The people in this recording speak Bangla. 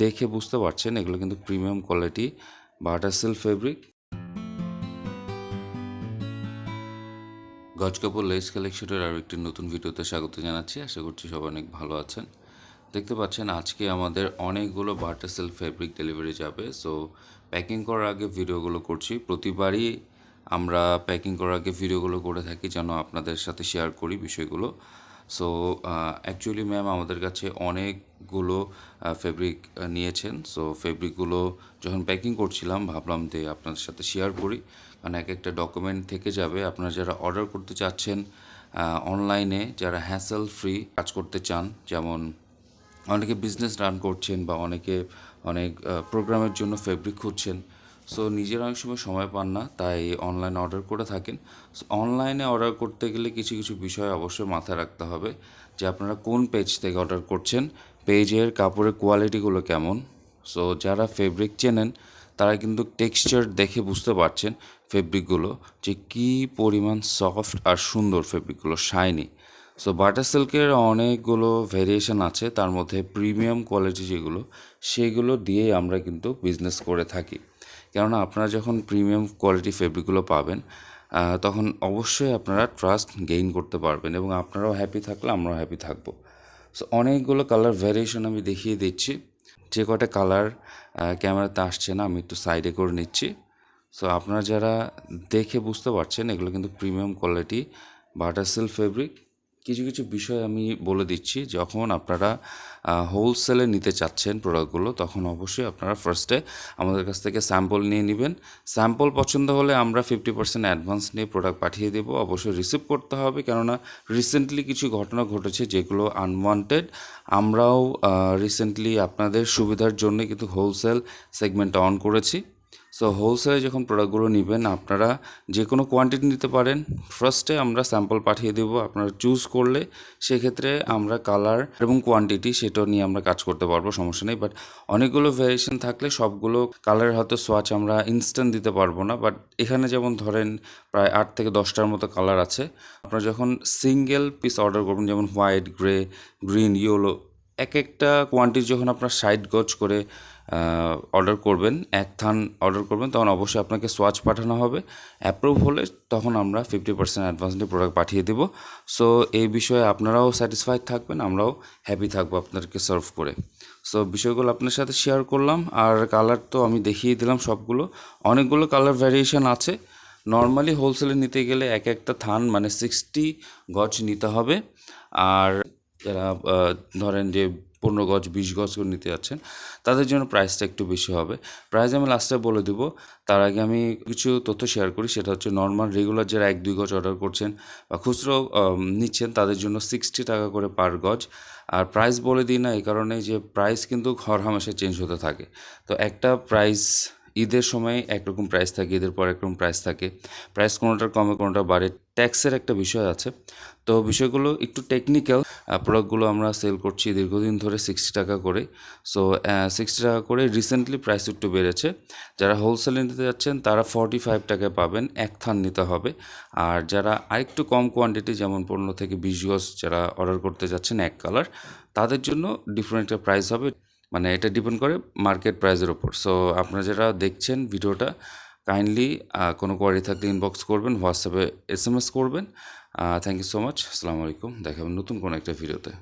দেখে বুঝতে পারছেন, এগুলো কিন্তু premium quality butter silk fabric গজ কাপড় লেস কালেকশনের আরও একটি নতুন ভিডিওতে স্বাগত জানাচ্ছি। আশা করছি সবাই অনেক ভালো আছেন। দেখতে পাচ্ছেন, আজকে আমাদের অনেকগুলো বাটার সিল্ক ফেব্রিক ডেলিভারি যাবে। সো প্যাকিং করার আগে ভিডিওগুলো করছি। প্রতিবারই আমরা প্যাকিং করার আগে ভিডিওগুলো করে থাকি যেন আপনাদের সাথে শেয়ার করি বিষয়গুলো। সো অ্যাকচুয়ালি ম্যাম আমাদের কাছে অনেকগুলো ফেব্রিক নিয়েছেন। সো ফেব্রিকগুলো যখন প্যাকিং করছিলাম, ভাবলাম যে আপনাদের সাথে শেয়ার করি। কারণ এক একটা ডকুমেন্ট থেকে যাবে। আপনারা যারা অর্ডার করতে চাচ্ছেন অনলাইনে যারা হ্যাসেল ফ্রি কাজ করতে চান, যেমন অনেকে বিজনেস রান করছেন বা অনেকে অনেক প্রোগ্রামের জন্য ফেব্রিক খুঁজছেন সো নিজেরা অনেক সময় সময় পান না, তাই অনলাইনে অর্ডার করে থাকেন। অনলাইনে অর্ডার করতে গেলে কিছু কিছু বিষয় অবশ্যই মাথায় রাখতে হবে যে আপনারা কোন পেজ থেকে অর্ডার করছেন পেজের কাপড়ের কোয়ালিটিগুলো কেমন? সো যারা ফেব্রিক চেনেন, তারা কিন্তু টেক্সচার দেখে বুঝতে পারছেন ফেব্রিকগুলো যে কী পরিমাণ সফট আর সুন্দর ফেব্রিকগুলো শাইনি সো বাটার সিল্কের অনেকগুলো ভেরিয়েশন আছে, তার মধ্যে প্রিমিয়াম কোয়ালিটি যেগুলো, সেগুলো দিয়েই আমরা কিন্তু বিজনেস করে থাকি। কেননা আপনারা যখন প্রিমিয়াম কোয়ালিটি ফেব্রিকগুলো পাবেন তখন অবশ্যই আপনারা ট্রাস্ট গেইন করতে পারবেন এবং আপনারাও হ্যাপি থাকলে আমরাও হ্যাপি থাকব। সো অনেকগুলো কালার ভ্যারিয়েশন আমি দেখিয়ে দিচ্ছি। যে কটা কালার ক্যামেরাতে আসছে না, আমি একটু সাইডে করে নিচ্ছি। সো আপনারা যারা দেখে বুঝতে পারছেন, এগুলো কিন্তু premium quality butter silk fabric কিছু কিছু বিষয় আমি বলে দিচ্ছি। যখন আপনারা হোলসেলে নিতে চাচ্ছেন প্রোডাক্টগুলো তখন অবশ্যই আপনারা ফার্স্টে আমাদের কাছ থেকে স্যাম্পল নিয়ে নেবেন। স্যাম্পল পছন্দ হলে আমরা ফিফটি পার্সেন্ট অ্যাডভান্স নিয়ে প্রোডাক্ট পাঠিয়ে দেবো। অবশ্যই রিসিভ করতে হবে। কেননা রিসেন্টলি কিছু ঘটনা ঘটেছে যেগুলো আনওয়ান্টেড আমরাও রিসেন্টলি আপনাদের সুবিধার জন্য কিন্তু হোলসেল সেগমেন্টটা অন করেছি। সো হোলসেলে যখন প্রোডাক্টগুলো নেবেন, আপনারা যে কোনো কোয়ান্টিটি নিতে পারেন। ফার্স্টে আমরা স্যাম্পল পাঠিয়ে দেবো আপনারা চুজ করলে। সেক্ষেত্রে আমরা কালার এবং কোয়ান্টিটি সেটা নিয়ে আমরা কাজ করতে পারব, সমস্যা নেই। বাট অনেকগুলো ভ্যারিয়েশন থাকলে সবগুলো কালারের হয়তো সোয়াচ আমরা ইনস্ট্যান্ট দিতে পারব না। বাট এখানে যেমন ধরেন প্রায় আট থেকে দশটার মতো কালার আছে। আপনারা যখন সিঙ্গেল পিস অর্ডার করবেন, যেমন হোয়াইট গ্রে গ্রিন ইয়েলো এক একটা কোয়ান্টিটি যখন আপনার সাইড গজ করে অর্ডার করবেন, এক থান অর্ডার করবেন, তখন অবশ্যই আপনাকে সোয়াচ পাঠানো হবে। অ্যাপ্রুভ হলে তখন আমরা ফিফটি পার্সেন্ট অ্যাডভান্স নিয়ে প্রোডাক্ট পাঠিয়ে দেবো। সো এই বিষয়ে আপনারাও স্যাটিসফাইড থাকবেন, আমরাও হ্যাপি থাকব আপনাদেরকে সার্ভ করে। সো বিষয়গুলো আপনার সাথে শেয়ার করলাম, আর কালার তো আমি দেখিয়ে দিলাম সবগুলো। অনেকগুলো কালার ভ্যারিয়েশন আছে। নর্মালি হোলসেলে নিতে গেলে এক একটা থান মানে সিক্সটি গজ নিতে হবে। আর যারা ধরেন যে পনেরো গজ, বিশ গজ করে নিতে যাচ্ছেন, তাদের জন্য প্রাইসটা একটু বেশি হবে। প্রাইস আমি লাস্টে বলে দিব। তার আগে আমি কিছু তথ্য শেয়ার করি। সেটা হচ্ছে নর্মাল রেগুলার যারা এক, দুই গজ অর্ডার করছেন বা খুচরো নিচ্ছেন, তাদের জন্য সিক্সটি টাকা করে পার গজ। আর প্রাইস বলে দিই না, এই কারণে যে প্রাইস কিন্তু ঘর হামেশা চেঞ্জ হতে থাকে। তো একটা প্রাইস ঈদের সময় একরকম প্রাইস থাকে, ঈদের পর একরকম প্রাইস থাকে। প্রাইস কোনোটার কমে, কোনোটা বাড়ে। ট্যাক্সের একটা বিষয় আছে। তো বিষয়গুলো একটু টেকনিক্যাল প্রোডাক্টগুলো আমরা সেল করছি দীর্ঘদিন ধরে সিক্সটি টাকা করে। সো সিক্সটি টাকা করে রিসেন্টলি প্রাইস একটু বেড়েছে। যারা হোলসেলে নিতে যাচ্ছেন, তারা ফর্টি ফাইভ টাকায় পাবেন। এক থান নিতে হবে। আর যারা আরেকটু কম কোয়ান্টিটি যেমন পনেরো থেকে বিশ গজ যারা অর্ডার করতে যাচ্ছেন এক কালার তাদের জন্য ডিফারেন্ট প্রাইস হবে। মানে এটা ডিপেন্ড করে মার্কেট প্রাইসের ওপর সো আপনারা যারা দেখছেন ভিডিওটা কাইন্ডলি কোনো কোয়ারি থাকলে ইনবক্স করবেন হোয়াটসঅ্যাপে এস এম এস করবেন থ্যাংক ইউ সো মাচ আসসালামু আলাইকুম দেখাবেন নতুন কোনো একটা ভিডিওতে